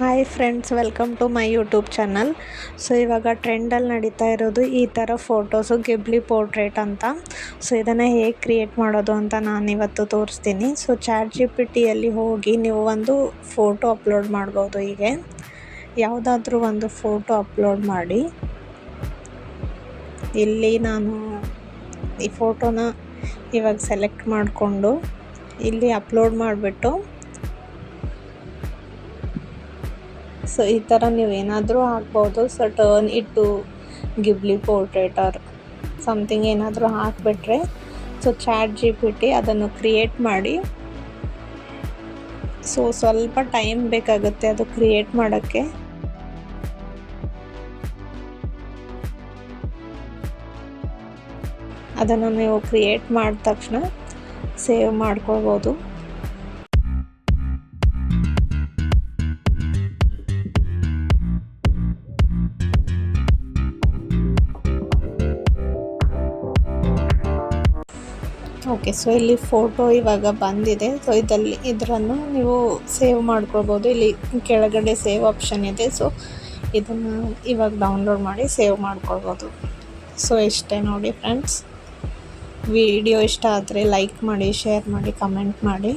Hi friends welcome to my YouTube channel so ಇವಾಗ ಟ್ರೆಂಡಲ್ಲಿ ನಡೀತಾ ಇರೋದು ಈ ಥರ ಫೋಟೋಸು ಗಿಬ್ಲಿ ಪೋರ್ಟ್ರೇಟ್ ಅಂತ. ಸೊ ಇದನ್ನು ಹೇಗೆ ಕ್ರಿಯೇಟ್ ಮಾಡೋದು ಅಂತ ನಾನು ಇವತ್ತು ತೋರಿಸ್ತೀನಿ. ಸೊ ಚಾಟ್ ಜಿ ಪಿ ಟಿಯಲ್ಲಿ ಹೋಗಿ ನೀವು ಒಂದು ಫೋಟೋ ಅಪ್ಲೋಡ್ ಮಾಡ್ಬೋದು ಹೀಗೆ. ಯಾವುದಾದ್ರೂ ಒಂದು ಫೋಟೋ ಅಪ್ಲೋಡ್ ಮಾಡಿ. ಇಲ್ಲಿ ನಾನು ಈ ಫೋಟೋನ ಇವಾಗ ಸೆಲೆಕ್ಟ್ ಮಾಡಿಕೊಂಡು ಇಲ್ಲಿ ಅಪ್ಲೋಡ್ ಮಾಡಿಬಿಟ್ಟು ಸೊ ಈ ಥರ ನೀವು ಏನಾದರೂ ಹಾಕ್ಬೋದು. So turn it to Ghibli portrait or something ಏನಾದರೂ ಹಾಕಿಬಿಟ್ರೆ so chat G P T ಅದನ್ನು ಕ್ರಿಯೇಟ್ ಮಾಡಿ. ಸೊ ಸ್ವಲ್ಪ ಟೈಮ್ ಬೇಕಾಗುತ್ತೆ ಅದು ಕ್ರಿಯೇಟ್ ಮಾಡೋಕ್ಕೆ. ಅದನ್ನು ನೀವು ಕ್ರಿಯೇಟ್ ಮಾಡಿದ ತಕ್ಷಣ ಸೇವ್ ಮಾಡ್ಕೊಳ್ಬೋದು. ಓಕೆ ಸೊ ಇಲ್ಲಿ ಫೋಟೋ ಇವಾಗ ಬಂದಿದೆ. ಸೊ ಇದರಲ್ಲಿ, ಇದರನ್ನು ನೀವು ಸೇವ್ ಮಾಡ್ಕೊಳ್ಬೋದು. ಇಲ್ಲಿ ಕೆಳಗಡೆ ಸೇವ್ ಆಪ್ಷನ್ ಇದೆ. ಸೊ ಇದನ್ನು ಇವಾಗ ಡೌನ್ಲೋಡ್ ಮಾಡಿ ಸೇವ್ ಮಾಡ್ಕೊಳ್ಬೋದು. ಸೊ ಇಷ್ಟೇ ನೋಡಿ ಫ್ರೆಂಡ್ಸ್ ವಿಡಿಯೋ ಇಷ್ಟ ಆದರೆ ಲೈಕ್ ಮಾಡಿ ಶೇರ್ ಮಾಡಿ ಕಮೆಂಟ್ ಮಾಡಿ.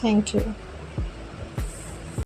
Thank you